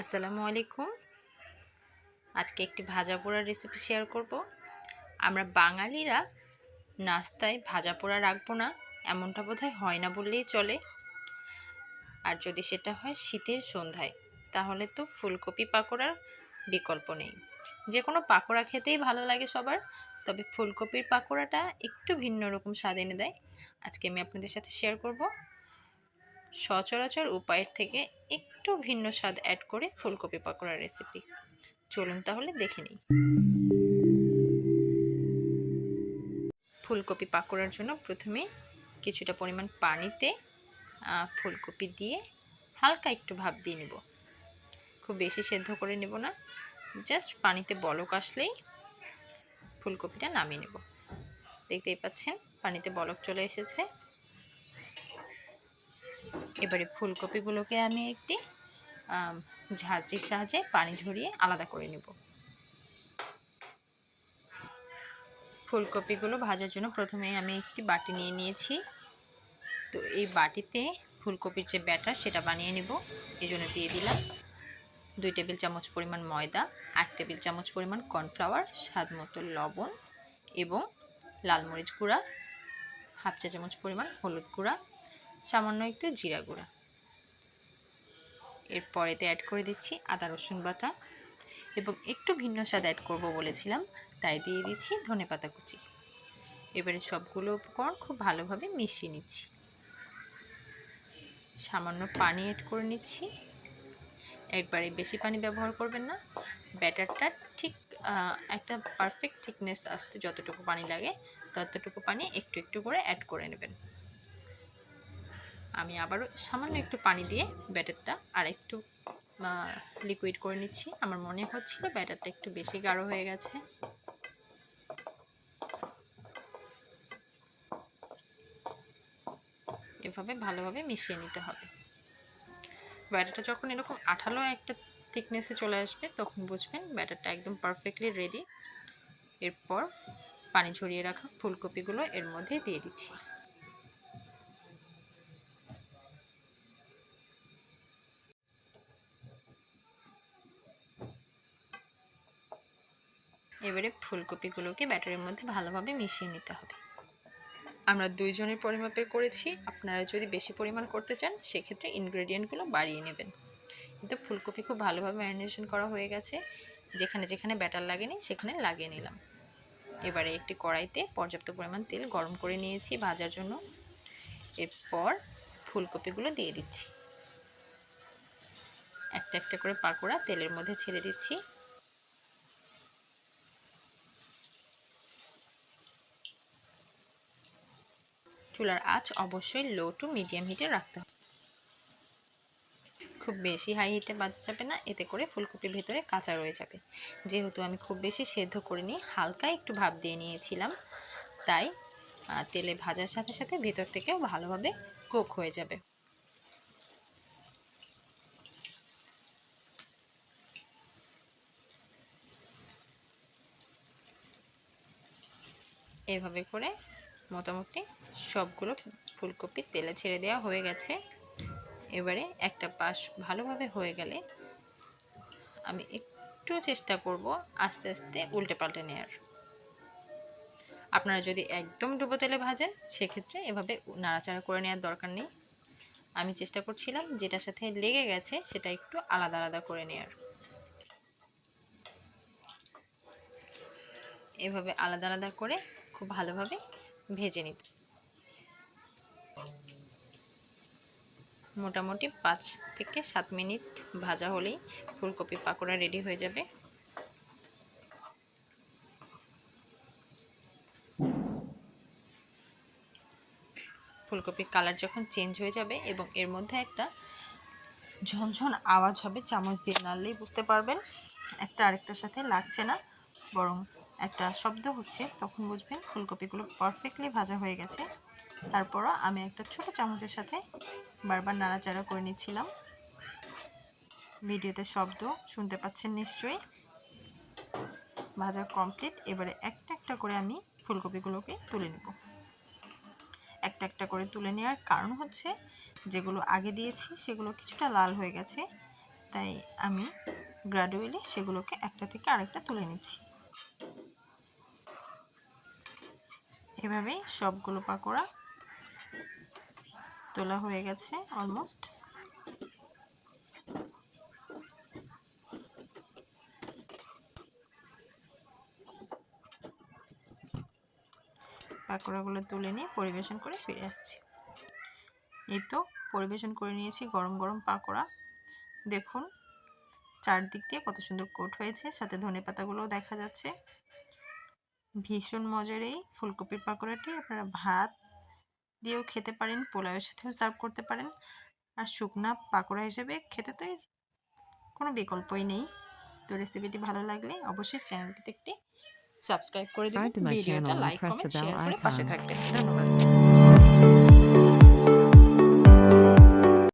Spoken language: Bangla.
আসসালামু আলাইকুম। আজকে একটি ভাজা পোড়ার রেসিপি শেয়ার করব। আমরা বাঙালিরা নাস্তায় ভাজা পোড়া রাখব না, এমনটা বোধহয় হয় না বললেই চলে। আর যদি সেটা হয় শীতের সন্ধ্যায়, তাহলে তো ফুলকপি পাকোড়ার বিকল্প নেই। যে কোনো পাকোড়া খেতেই ভালো লাগে সবার, তবে ফুলকপির পাকোড়াটা একটু ভিন্ন রকম স্বাদ এনে দেয়। আজকে আমি আপনাদের সাথে শেয়ার করব। সচরাচর উপায়ের থেকে একটু ভিন্ন স্বাদ অ্যাড করে ফুলকপি পাকোড়ার রেসিপি চলুন তাহলে দেখে নিই। ফুলকপি পাকোড়ার জন্য প্রথমে কিছুটা পরিমাণ পানিতে ফুলকপি দিয়ে হালকা একটু ভাপ দিয়ে নেব। খুব বেশি সেদ্ধ করে নেব না জাস্ট পানিতে বলক আসলেই ফুলকপিটা নামিয়ে নেব। দেখতেই পাচ্ছেন, পানিতে বলক চলে এসেছে। এবারে ফুলকপিগুলোকে আমি একটি ঝাঁঝরির সাহায্যে পানি ঝরিয়ে আলাদা করে নেব। ফুলকপিগুলো ভাজার জন্য প্রথমে আমি একটি বাটি নিয়ে নিয়েছি। তো এই বাটিতে ফুলকপির যে ব্যাটার সেটা বানিয়ে নেব এই জন্য দিয়ে দিলাম দুই টেবিল চামচ পরিমাণ ময়দা, আট টেবিল চামচ পরিমাণ কর্নফ্লাওয়ার, স্বাদ মতো লবণ এবং লাল মরিচ গুঁড়া, হাফ চা চামচ পরিমাণ হলুদ গুঁড়া সামান্য একটু জিরা গুঁড়া। এরপরেতে অ্যাড করে দিচ্ছি আদা, রসুন বাটা এবং একটু ভিন্ন স্বাদ অ্যাড করব বলেছিলাম, তাই দিয়ে দিচ্ছি ধনে পাতা কুচি। এবারে সবগুলো উপকরণ খুব ভালোভাবে মিশিয়ে নিচ্ছি। সামান্য পানি অ্যাড করে নিচ্ছি। একবারে বেশি পানি ব্যবহার করবেন না, ব্যাটারটা ঠিক একটা পারফেক্ট থিকনেস আসতে যতটুকু পানি লাগে, ততটুকু পানি একটু একটু করে অ্যাড করে নেবেন। আমি আবারও সামান্য একটু পানি দিয়ে ব্যাটারটা আর একটু লিকুইড করে নিচ্ছি। আমার মনে হচ্ছিল ব্যাটারটা একটু বেশি গাঢ় হয়ে গেছে। এভাবে ভালোভাবে মিশিয়ে নিতে হবে। ব্যাটারটা যখন এরকম আঠালো একটা থিকনেসে চলে আসবে, তখন বুঝবেন ব্যাটারটা একদম পারফেক্টলি রেডি এরপর পানি ঝরিয়ে রাখা ফুলকপিগুলো এর মধ্যে দিয়ে দিচ্ছি। এবারে ফুলকপিগুলোকে ব্যাটারের মধ্যে ভালোভাবে মিশিয়ে নিতে হবে। আমরা দুইজনের পরিমাপে করেছি। আপনারা যদি বেশি পরিমাণ করতে চান, সেক্ষেত্রে ইনগ্রেডিয়েন্টগুলো বাড়িয়ে নেবেন। কিন্তু ফুলকপি খুব ভালোভাবে ম্যারিনেশন করা হয়ে গেছে। যেখানে যেখানে ব্যাটার লাগেনি, সেখানে লাগিয়ে নিলাম। এবারে একটি কড়াইতে পর্যাপ্ত পরিমাণ তেল গরম করে নিয়েছি ভাজার জন্য। এরপর ফুলকপিগুলো দিয়ে দিচ্ছি। একটা একটা করে পাকোড়া তেলের মধ্যে ছেড়ে দিচ্ছি। চুলার আঁচ অবশ্যই লো টু মিডিয়াম হিটে রাখতে হবে। খুব বেশি হাই হিটে বাজা যাবে না, এতে করে ফুলকপির ভেতরে কাঁচা রয়ে যাবে। যেহেতু আমি খুব বেশি সেদ্ধ করিনি, হালকা একটু ভাপ দিয়ে নিয়েছিলাম, তাই তেলে ভাজার সাথে সাথে ভেতর থেকেও ভালোভাবে কুক হয়ে যাবে। এভাবে করে মোটামুটি সবগুলো ফুলকপি তেলে ছেড়ে দেওয়া হয়ে গেছে। এবারে একটা পাশ ভালোভাবে হয়ে গেলে আমি একটু চেষ্টা করব আস্তে আস্তে উল্টে পাল্টে নেওয়ার আপনারা যদি একদম ডুবো তেলে ভাজেন, সেক্ষেত্রে এভাবে নাড়াচাড়া করে নেওয়ার দরকার নেই। আমি চেষ্টা করছিলাম যেটার সাথে লেগে গেছে সেটা একটু আলাদা আলাদা করে নেওয়ার এভাবে আলাদা আলাদা করে খুব ভালোভাবে ভেজে নিতে। মোটামুটি পাঁচ থেকে সাত মিনিট ভাজা হলেই ফুলকপি পাকোড়া রেডি হয়ে যাবে। ফুলকপির কালার যখন চেঞ্জ হয়ে যাবে এবং এর মধ্যে একটা ঝনঝন আওয়াজ হবে, চামচ দিয়ে নাড়লেই বুঝতে পারবেন। একটা আরেকটার সাথে লাগছে না, বরং একটা শব্দ হচ্ছে, তখন বুঝবেন ফুলকপিগুলো পারফেক্টলি ভাজা হয়ে গেছে। তারপরও আমি একটা ছোট চামচের সাথে বারবার নাড়াচাড়া করে নিচ্ছিলাম। ভিডিওতে শব্দ শুনতে পাচ্ছেন নিশ্চয়ই। ভাজা কমপ্লিট এবারে একটা একটা করে আমি ফুলকপিগুলোকে তুলে নেব। একটা একটা করে তুলে নেওয়ার কারণ হচ্ছে, যেগুলো আগে দিয়েছি সেগুলো কিছুটা লাল হয়ে গেছে, তাই আমি গ্রাডুয়ালি সেগুলোকে একটা থেকে আরেকটা তুলে নিচ্ছি। এভাবেই সবগুলো পাকোড়া তোলা হয়ে গেছে অলমোস্ট পাকোড়াগুলো তুলে নিয়ে পরিবেশন করে ফিরে আসছি। এই তো পরিবেশন করে নিয়েছি গরম গরম পাকোড়া। দেখুন, চারদিক দিয়ে কত সুন্দর কোট হয়েছে, সাথে ধনে পাতাগুলোও দেখা যাচ্ছে। ভীষণ মজার এই ফুলকপির পাকোড়াটি। আপনারা ভাত দিয়েও খেতে পারেন পোলাওয়ের সাথেও সার্ভ করতে পারেন। আর শুকনা পাকোড়া হিসেবে খেতে তো এর কোনো বিকল্পই নেই। তো রেসিপিটি ভালো লাগলে অবশ্যই চ্যানেলটিতে একটি সাবস্ক্রাইব করে দিন দেবেন ভিডিওটা লাইক কমেন্ট শেয়ার করে পাশে থাকবেন। ধন্যবাদ।